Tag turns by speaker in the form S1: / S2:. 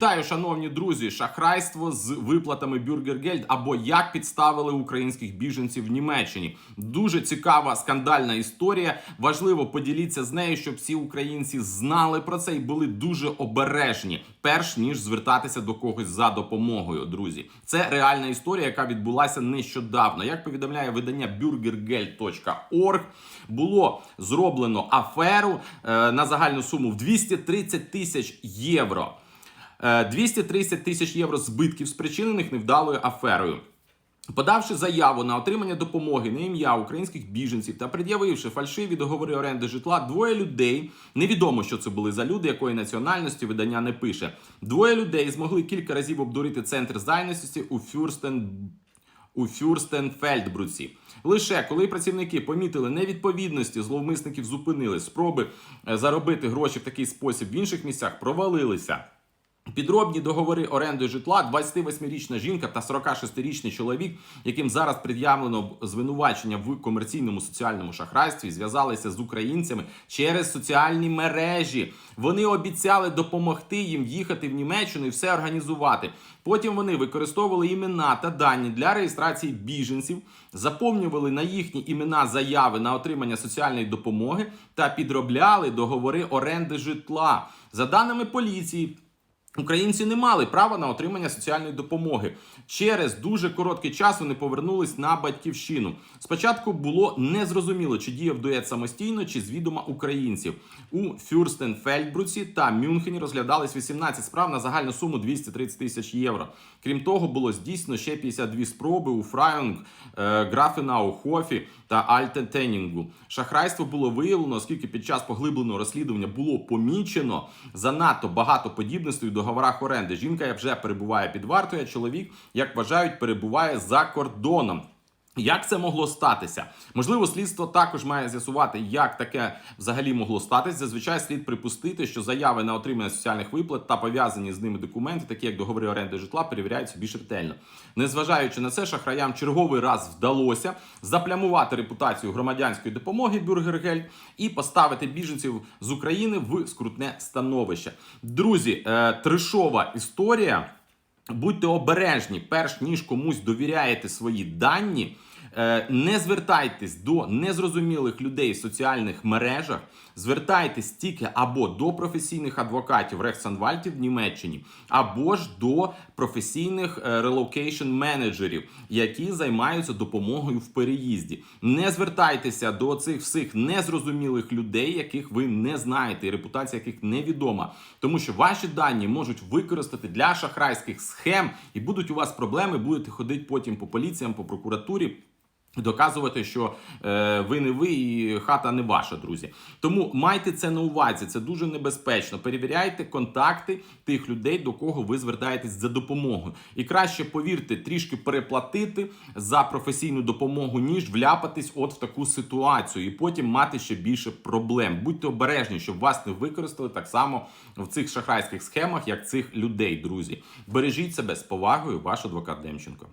S1: Вітаю, шановні друзі, шахрайство з виплатами Бюргергельд або як підставили українських біженців в Німеччині. Дуже цікава скандальна історія. Важливо поділіться з нею, щоб всі українці знали про це і були дуже обережні, перш ніж звертатися до когось за допомогою. Друзі, це реальна історія, яка відбулася нещодавно. Як повідомляє видання burgergeld.org, було зроблено аферу е, на загальну суму в 230 тисяч євро. Е, 230 тисяч євро збитків, спричинених невдалою аферою. Подавши заяву на отримання допомоги на ім'я українських біженців та пред'явивши фальшиві договори оренди житла, двоє людей невідомо, що це були за люди, якої національності видання не пише. Двоє людей змогли кілька разів обдурити центр зайнятості у Фюрстен. У Фюрстенфельдбруці. Лише коли працівники помітили невідповідності, зловмисників зупинили спроби е, заробити гроші в такий спосіб в інших місцях провалилися. Підробні договори оренди житла 28-річна жінка та 46-річний чоловік, яким зараз пред'явлено звинувачення в комерційному соціальному шахрайстві, зв'язалися з українцями через соціальні мережі. Вони обіцяли допомогти їм їхати в Німеччину і все організувати. Потім вони використовували імена та дані для реєстрації біженців, заповнювали на їхні імена заяви на отримання соціальної допомоги та підробляли договори оренди житла. За даними поліції. Українці не мали права на отримання соціальної допомоги. Через дуже короткий час вони повернулись на батьківщину. Спочатку було незрозуміло, чи діяв дует самостійно, чи з відома українців. У Фюрстенфельдбруці та Мюнхені розглядались 18 справ на загальну суму 230 тисяч євро. Крім того, було здійснено ще 52 спроби у Фрайунг, е, Графенау, Хофі та Альтентенінгу. Шахрайство було виявлено, оскільки під час поглибленого розслідування було помічено занадто багато подібностей у договорах оренди. Жінка вже перебуває під вартою, а чоловік, як вважають, перебуває за кордоном. Як це могло статися? Можливо, слідство також має з'ясувати, як таке взагалі могло статися. Зазвичай слід припустити, що заяви на отримання соціальних виплат та пов'язані з ними документи, такі як договори оренди житла, перевіряються більш ретельно. Незважаючи на це, шахраям черговий раз вдалося заплямувати репутацію громадянської допомоги Бюргергель і поставити біженців з України в скрутне становище. Друзі, е, тришова історія. Будьте обережні, перш ніж комусь довіряєте свої дані. Е, Не звертайтесь до незрозумілих людей в соціальних мережах. Звертайтесь тільки або до професійних адвокатів Рехсанвальтів в Німеччині, або ж до професійних релокейшн менеджерів, які займаються допомогою в переїзді. Не звертайтеся до цих всіх незрозумілих людей, яких ви не знаєте, і репутація яких невідома, тому що ваші дані можуть використати для шахрайських схем, і будуть у вас проблеми. Будете ходити потім по поліціям, по прокуратурі. Доказувати, що е, ви не ви і хата не ваша, друзі. Тому майте це на увазі. Це дуже небезпечно. Перевіряйте контакти тих людей, до кого ви звертаєтесь за допомогою. І краще повірте, трішки переплатити за професійну допомогу, ніж вляпатись от в таку ситуацію, і потім мати ще більше проблем. Будьте обережні, щоб вас не використали так само в цих шахрайських схемах, як цих людей, друзі. Бережіть себе з повагою, ваш адвокат Демченко.